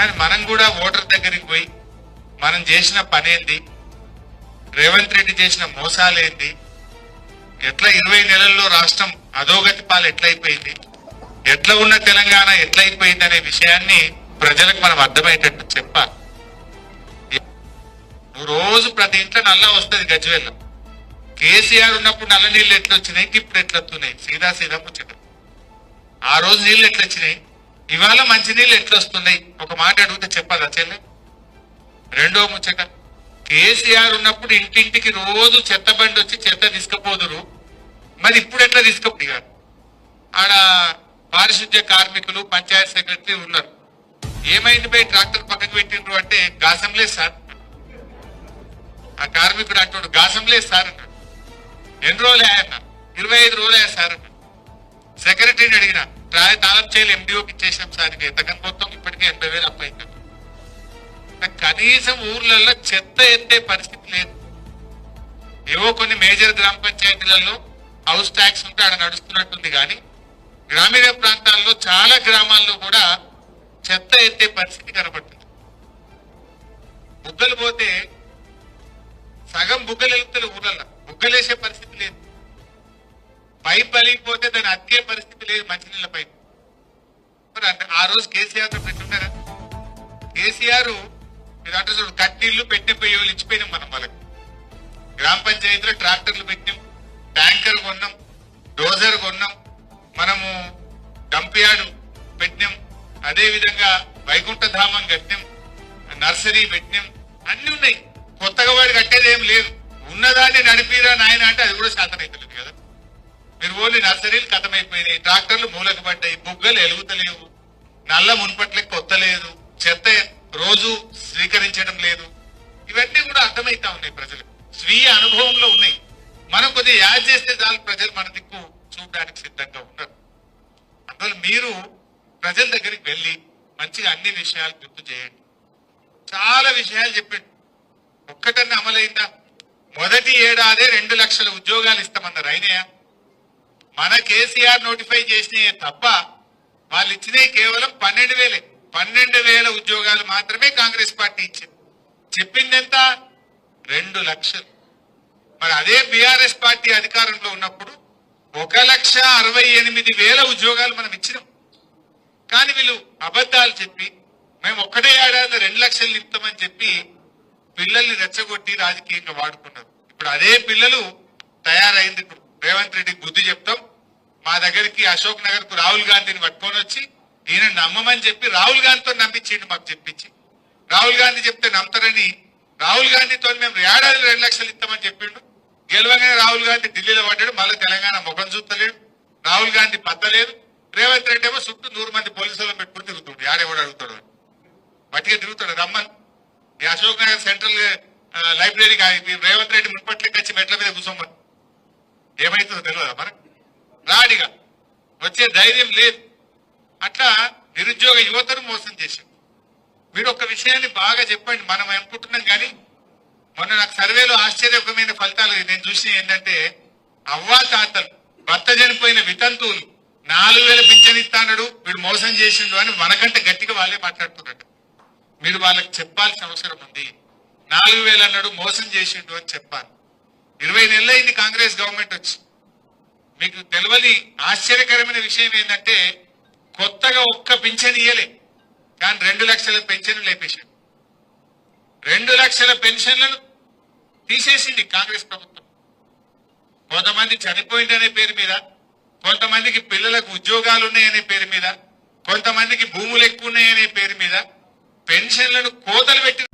కానీ మనం కూడా ఓటర్ దగ్గరికి పోయి మనం చేసిన పనేంది? రేవంత్ రెడ్డి చేసిన మోసాలేంది? ఎట్లా ఇరవై నెలల్లో రాష్ట్రం అధోగతి పాలు ఎట్లయిపోయింది? ఎట్లా ఉన్న తెలంగాణ ఎట్లయిపోయింది అనే విషయాన్ని ప్రజలకు మనం అర్థమయ్యేటట్టు చెప్పాలి. నువ్వు రోజు ప్రతి ఇంట్లో నల్ల వస్తుంది గజ్వేల్లో కేసీఆర్ ఉన్నప్పుడు నల్ల నీళ్ళు ఎట్లా వచ్చినాయి ఇప్పుడు ఎట్లా వస్తున్నాయి సీదా సీదా ముచ్చట. ఆ రోజు నీళ్ళు ఎట్లా వచ్చినాయి ఇవాళ మంచి నీళ్ళు ఎట్లా వస్తున్నాయి ఒక మాట అడిగితే చెప్పదా చెల్లె? రెండో ముచ్చట కేసీఆర్ ఉన్నప్పుడు ఇంటింటికి రోజు చెత్త బండి వచ్చి చెత్త తీసుకుపోదురు. మరి ఇప్పుడు ఎట్లా తీసుకుపోయారు? ఆడ పారిశుద్ధ్య కార్మికులు పంచాయత్ సెక్రటరీ ఉన్నారు. ఏమైంది పోయి ట్రాక్టర్ పక్కకు పెట్టిండ్రు అంటే గాసం లేదు సార్. ఆ కార్మికుడు అంటాడు గాసం లేదు సార్ అన్నాడు. ఎన్ని రోజులు అన్న? ఇరవై ఐదు రోజులు అయ్యా సార్ అన్నాడు. సెక్రటరీని అడిగినా ట్రాయ్ తాళం చేయాలి ఎండిఓకి ఇచ్చేసాం సార్ ఇక. ఎంతకని మొత్తం ఇప్పటికే ఎనభై వేలు అప్పయింది. కనీసం ఊర్లలో చెత్త ఎత్తే పరిస్థితి లేదు. ఏవో కొన్ని మేజర్ గ్రామ పంచాయతీలలో హౌస్ ట్యాక్స్ ఉంటే ఆడ నడుస్తున్నట్టుంది కానీ గ్రామీణ ప్రాంతాల్లో చాలా గ్రామాల్లో కూడా చెత్త ఎత్తే పరిస్థితి కనబడుతుంది. బుగ్గలు పోతే సగం బుగ్గలు వెళ్తారు ఊర్లలో బుగ్గలేసే పరిస్థితి లేదు. పైప్ పలిగిపోతే దాని అద్దే పరిస్థితి లేదు మంచినీళ్ళ పైప్. మరి అంటే ఆ రోజు కేసీఆర్తో పెట్టున్నారా కేసీఆర్ మీరు అంటే చూడు కట్నీళ్ళు పెట్టిన పోయి ఇచ్చిపోయినాం మనం వాళ్ళకి. గ్రామ పంచాయతీలో ట్రాక్టర్లు పెట్టినాం ట్యాంకర్ కొన్నాం డోజర్ కొన్నాం మనము డంపియార్డు పెట్టినాం అదేవిధంగా వైకుంఠ ధామం కట్టినాం నర్సరీ పెట్టినాం అన్ని ఉన్నాయి. కొత్తగా వాడు కట్టేది ఏం లేదు. ఉన్నదాన్ని నడిపిరా నాయన అంటే అది కూడా శాతం అవుతలేదు మీరు ఓన్లీ నర్సరీలు కథమైపోయినాయి. ట్రాక్టర్లు మూలకు పడ్డాయి. బుగ్గలు ఎలుగుతలేవు. నల్ల మున్పట్లకి కొత్త లేదు చెత్త రోజు స్వీకరించడం లేదు. ఇవన్నీ కూడా అర్థమైతా ఉన్నాయి ప్రజలు స్వీయ అనుభవంలో ఉన్నాయి. మనం కొద్దిగా యాడ్ చేస్తే చాలు ప్రజలు మన దిక్కు చూడడానికి సిద్ధంగా ఉన్నారు. అందువల్ల మీరు ప్రజల దగ్గరికి వెళ్ళి మంచిగా అన్ని విషయాలు గుర్తు చేయండి. చాలా విషయాలు చెప్పండి. ఒక్కటన్నా అమలైందా? మొదటి ఏడాదే రెండు లక్షల ఉద్యోగాలు ఇస్తామన్నారు. అయినయా? మన కేసీఆర్ నోటిఫై చేసినవి తప్ప వాళ్ళు ఇచ్చినవి కేవలం పన్నెండు వేలే. పన్నెండు వేల ఉద్యోగాలు మాత్రమే కాంగ్రెస్ పార్టీ ఇచ్చింది. చెప్పింది ఎంత? రెండు లక్షలు. మరి అదే బీఆర్ఎస్ పార్టీ అధికారంలో ఉన్నప్పుడు ఒక లక్ష అరవై ఎనిమిది వేల ఉద్యోగాలు మనం ఇచ్చినాం. కానీ వీళ్ళు అబద్ధాలు చెప్పి మేము ఒక్కటే ఏడాది రెండు లక్షలు నింపుతామని చెప్పి పిల్లల్ని రెచ్చగొట్టి రాజకీయంగా వాడుకున్నారు. ఇప్పుడు అదే పిల్లలు తయారైంది ఇప్పుడు. రేవంత్ రెడ్డికి బుద్ధి చెప్తాం. మా దగ్గరికి అశోక్ నగర్కు రాహుల్ గాంధీని పట్టుకొని వచ్చి ఈయన నమ్మమని చెప్పి రాహుల్ గాంధీతో నమ్మించిండు మాకు చెప్పించి. రాహుల్ గాంధీ చెప్తే నమ్ముతారని రాహుల్ గాంధీతో మేము ఏడాది రెండు లక్షలు ఇస్తామని చెప్పిండు. గెలవగానే రాహుల్ గాంధీ ఢిల్లీలో పడ్డాడు మళ్ళీ తెలంగాణ ముఖం చూస్తలేడు. రాహుల్ గాంధీ పద్దలేదు రేవంత్ రెడ్డి ఏమో చుట్టూ నూరు మంది పోలీసులను పెట్టుకుని తిరుగుతుండు. ఆడేవాడు అడుగుతాడు? అని. బట్టిగా తిరుగుతాడు రమ్మన్. ఈ అశోక్ నగర్ సెంట్రల్ లైబ్రరీకి రేవంత్ రెడ్డి మున్పట్లకి వచ్చి మెట్ల మీద కూర్చోమని. ఏమైతుందో తెలియదా మరి రాడిగా వచ్చే ధైర్యం లేదు. అట్లా నిరుద్యోగ యువతను మోసం చేశాం మీరు ఒక విషయాన్ని బాగా చెప్పండి మనం అనుకుంటున్నాం కానీ మొన్న నాకు సర్వేలో ఆశ్చర్యకరమైన ఫలితాలు నేను చూసిన ఏంటంటే అవ్వా తాతలు భర్త చనిపోయిన వితంతువులు నాలుగు వేల పింఛనిస్తాడు వీడు మోసం చేసిండు అని మనకంటే గట్టిగా వాళ్ళే మాట్లాడుతున్నట్టు మీరు వాళ్ళకి చెప్పాల్సిన అవసరం ఉంది. నాలుగు వేలు అన్నాడు మోసం చేసిండు అని చెప్పాలి. ఇరవై నెలలైంది కాంగ్రెస్ గవర్నమెంట్ వచ్చి. మీకు తెలియని ఆశ్చర్యకరమైన విషయం ఏంటంటే కొత్తగా ఒక్క పింఛన్ ఇయ్యలే. కానీ రెండు లక్షల పెన్షన్ లేపేశాడు రెండు లక్షల పెన్షన్లను తీసేసింది కాంగ్రెస్ ప్రభుత్వం. కొంతమంది చనిపోయిందనే పేరు మీద కొంతమందికి పిల్లలకు ఉద్యోగాలు ఉన్నాయనే పేరు మీద కొంతమందికి భూములు ఎక్కువ ఉన్నాయనే పేరు మీద పెన్షన్లను కోతలు పెట్టిన